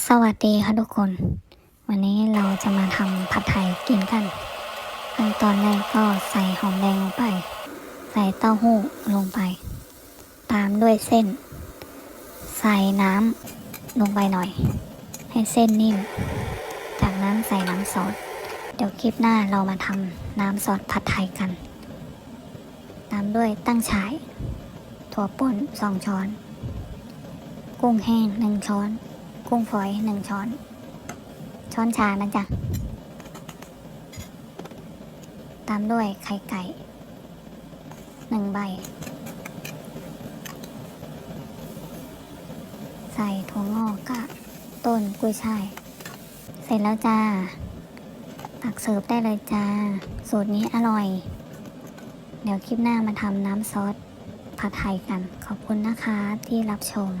สวัสดีค่ะทุกคน วันนี้เราจะมาทำผัดไทยกินกันขั้นตอนแรกก็ใส่หอมแดงลงไป ใส่เต้าหู้ลงไป ตามด้วยเส้น ใส่น้ำลงไปหน่อย ให้เส้นนิ่ม จากนั้นใส่น้ำซอส เดี๋ยวคลิปหน้าเรามาทำน้ำซอสผัดไทยกัน ตามด้วยตั้งฉาย ถั่วป่นสองช้อน กุ้งแห้งหนึ่งช้อน กุ้งฝอยหนึ่งช้อน ช้อนชานะจ๊ะ ตามด้วยไข่ไก่หนึ่งใบ ใส่ถั่วงอกกับต้นกุ้ยช่าย เสร็จแล้วจ้าตักเสิร์ฟได้เลยจ้า สูตรนี้อร่อย เดี๋ยวคลิปหน้ามาทำน้ำซอสผัดไทยกัน ขอบคุณนะคะที่รับชม